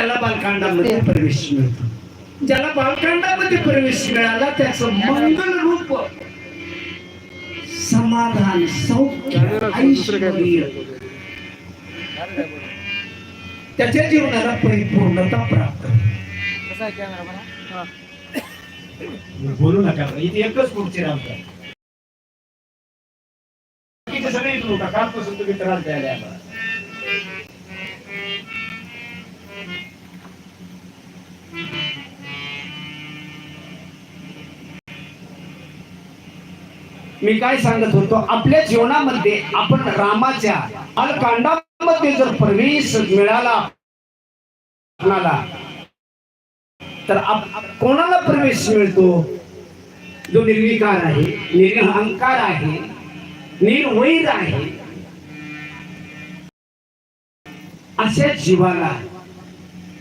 त्याला बालकांडामध्ये प्रवेश मिळतो. ज्याला बालकांडामध्ये प्रवेश मिळाला त्याचं मंगल रूप समाधान सौख्य ऐश्वर्य त्याच्या जीवनाला परिपूर्णता प्राप्त. बोलू नका इथे एकच पुढचे बाकीचे सगळे उठा कालपासून तुम्ही त्रास द्यायला मी काय सांगत होतो? आपल्या जीवनामध्ये आपण रामाच्या अलकांडामध्ये जर प्रवेश मिळाला आपणाला तर आप- कोणाला प्रवेश मिळतो? जो निर्विकार आहे निरहंकार आहे निर्वैर आहे. अशा जीवाला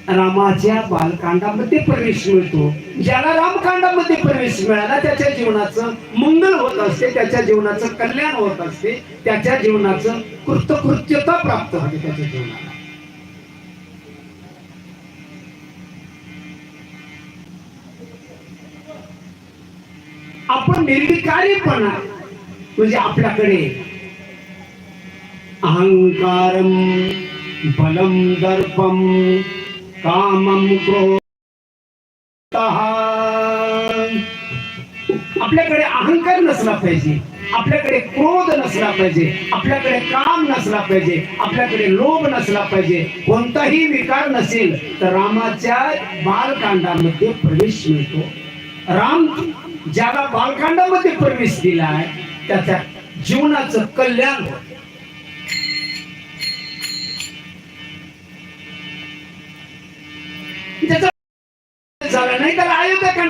रामाच्या बालकांडामध्ये प्रवेश मिळतो. ज्याला रामकांडामध्ये प्रवेश मिळाला त्याच्या जीवनाचं मंगल होत असते त्याच्या जीवनाचं कल्याण होत असते त्याच्या जीवनाचं कृतकृत्यता प्राप्त होते त्याच्या जीवनाला. आपण निर्विकारीपणा म्हणजे आपल्याकडे अहंकारम बलम दर्पम कामम क्रोध आपल्याकडे अहंकार नसला पाहिजे आपल्याकडे क्रोध नसला पाहिजे आपल्याकडे काम नसला पाहिजे आपल्याकडे लोभ नसला पाहिजे कोणताही विकार नसेल तर रामाच्या बालकांडामध्ये प्रवेश मिळतो. राम ज्याला बालकांडामध्ये प्रवेश दिलाय त्याच्या जीवनाचं कल्याण होत.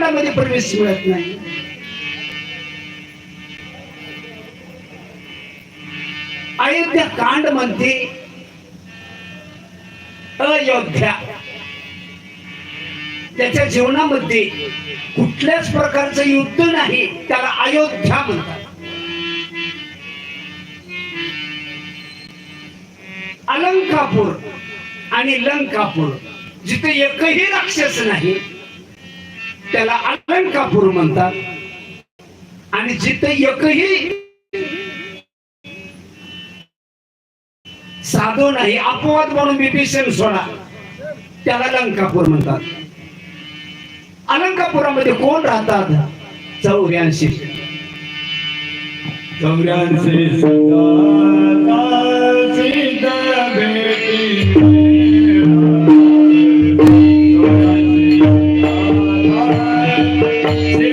अयोध्या प्रवेश मिळत नाही. अयोध्या कांड म्हणते अयोध्या. त्याच्या जीवनामध्ये कुठल्याच प्रकारचं युद्ध नाही त्याला अयोध्या म्हणतात. अलंकापूर आणि लंकापूर जिथे एकही राक्षस नाही त्याला अलंकापूर म्हणतात. आणि जिथे एकही साधू नाही अपवाद म्हणून विभीषण सोडा त्याला अलंकापूर म्हणतात. अलंकापुरामध्ये कोण राहतात? चौऱ्याऐंशी. चौऱ्याऐंशी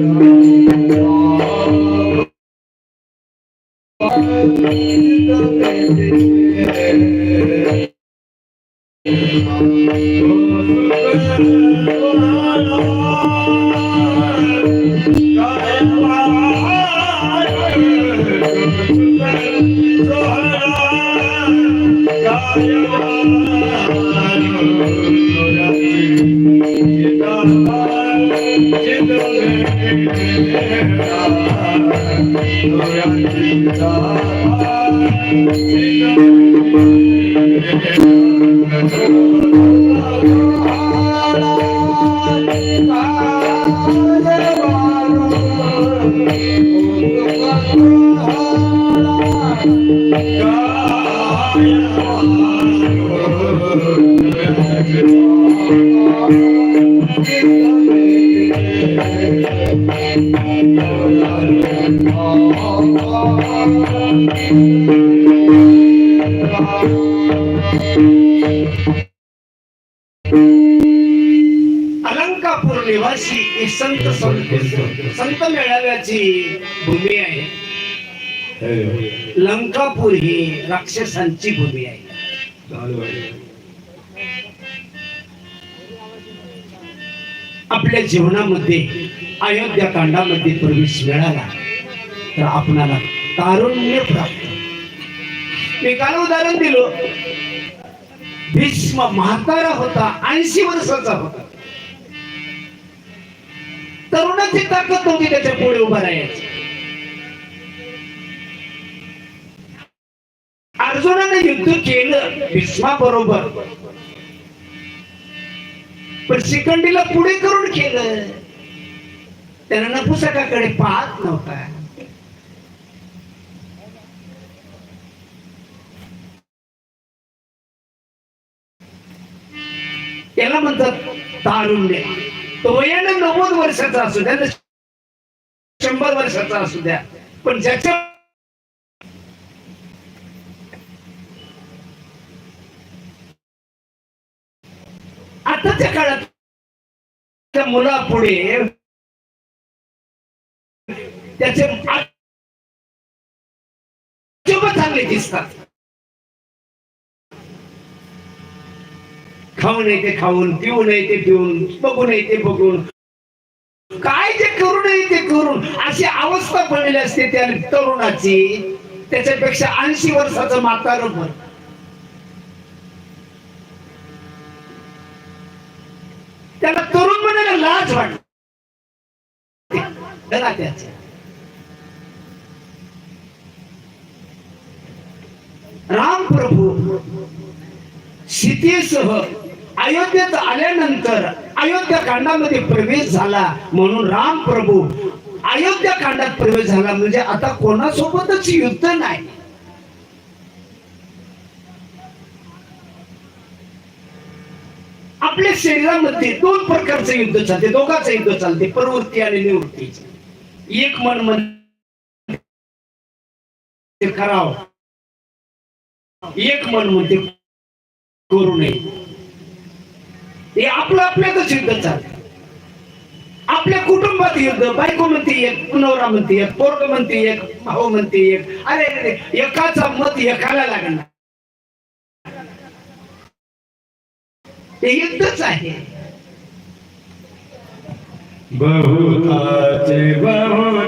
Amen. جا अलंकापूर निवासी ही संत संत संत मेळाव्याची भूमी आहे. लंकापूर ही राक्षसांची भूमी आहे. आपल्या जीवनामध्ये अयोध्या कांडामध्ये प्रवेश मिळाला तर आपणाला तारुण्य प्राप्त. मी काल उदाहरण दिलो. भीष्म म्हातारा होता ऐंशी वर्षाचा होता. तरुणाची ताकद होती त्याच्या पुढे उभा राहायची. अर्जुनाने युद्ध केलं भीष्मा बरोबर पण शिखंडीला पुढे करून केलं. त्यानं नपुसकाकडे पाहत नव्हता. त्याला म्हणतात तारुण्य. तो वयानं नव्वद वर्षाचा असू द्या शंभर वर्षाचा असू द्या पण ज्याच्या आताच्या काळात त्या मुलापुढे त्याचे चांगले दिसतात. खाऊ नये ते खाऊन पिऊ नये ते पिऊन बघू नये ते बघून. काय ते करू नये ते करून अशी अवस्था बनलेली असते त्या तरुणाची. त्याच्यापेक्षा ऐंशी वर्षाचं म्हातारं पण. त्याला तरुण म्हणायला लाज वाटते. राम प्रभू सीतेसह अयोध्येत आल्यानंतर अयोध्या कांडामध्ये प्रवेश झाला म्हणून राम प्रभू अयोध्या कांडात प्रवेश झाला. म्हणजे आता कोणासोबतच युद्ध नाही आपल्या शरीरामध्ये दोन प्रकारचे युद्ध चालते दोघांचे युद्ध चालते प्रवृत्ती आणि निवृत्तीचे एक मन म्हणते करावं. एक मन म्हणते करू नये. हे आपलं आपल्यातच युद्ध चालतं. आपल्या कुटुंबात युद्ध बायको म्हणते एक नवरा म्हणते एक पोरग म्हणते एक भाऊ म्हणते एक. अरे अरे, एकाचा मत एकाला लागणार. ते युद्धच आहे. बहुताचे बहुत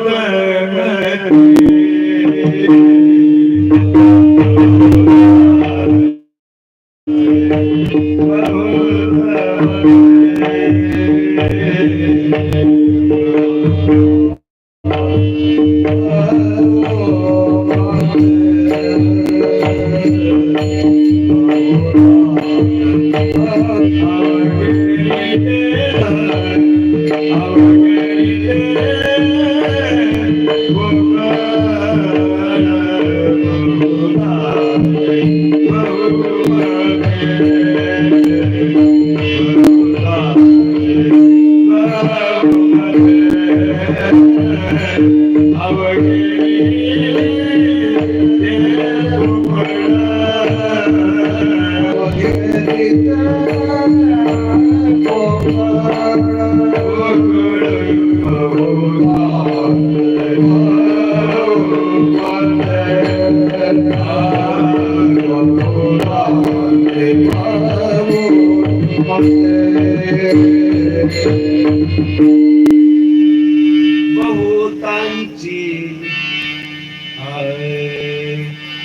बहुतांची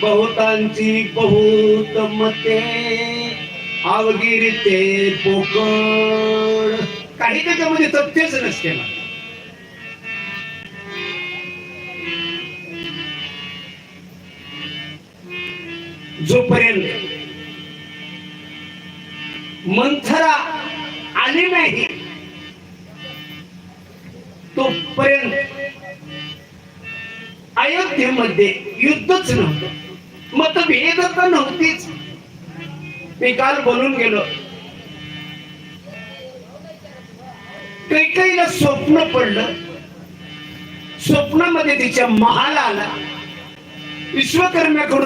बहुतांची बहुत मते सावगिरी ते पोकळ. काही त्याच्यामध्ये तथ्यच नसते ना जोपर्यंत मंथरा आली नाही तोपर्यंत अयोध्येमध्ये युद्धच नव्हतं. मतभेदता नव्हतीच. मी काल बोलून गेलो. कैकईला स्वप्न पडलं. स्वप्नामध्ये तिच्या महाला आला विश्वकर्म्याकडून